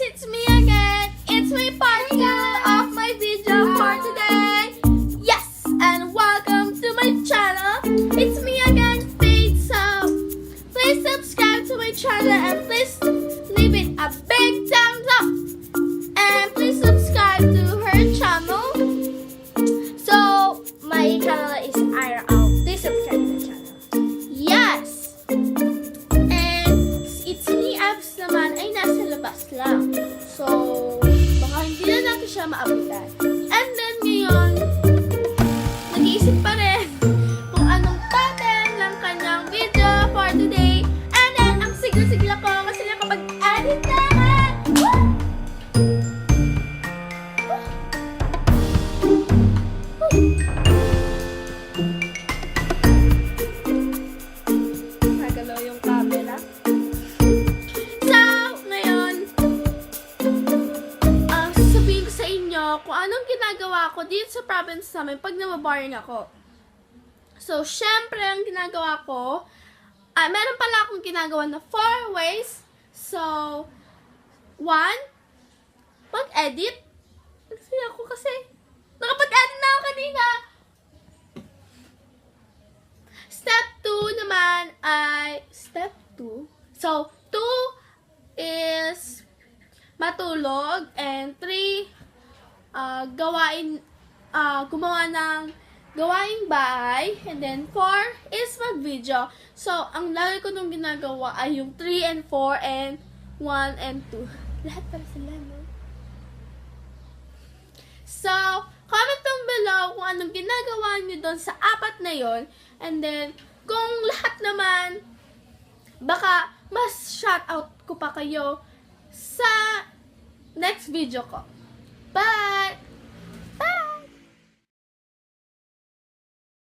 it's me again. It's my part two of my video for today. Yes, and welcome to my channel. It's me again. So please subscribe to my channel and please leave it a big thumbs So, baka hindi na natin siya maabutan. Kung anong ginagawa ko dito sa province namin pag nababoring ako. So, syempre, ang ginagawa ko, ah meron pala akong ginagawa na four ways. So, one, mag-edit. Kasi ako kasi, nakapag-edit na ako kanina. Step 2 naman ay step 2. So, 2 is matulog and 3 uh, gawain uh, gumawa ng gawaing bahay and then 4 is mag-video. So, ang lagi ko nung ginagawa ay yung 3 and 4 and 1 and 2. Lahat para sila, no? So, comment down below kung anong ginagawa nyo doon sa apat na yon And then, kung lahat naman, baka mas shoutout ko pa kayo sa next video ko. But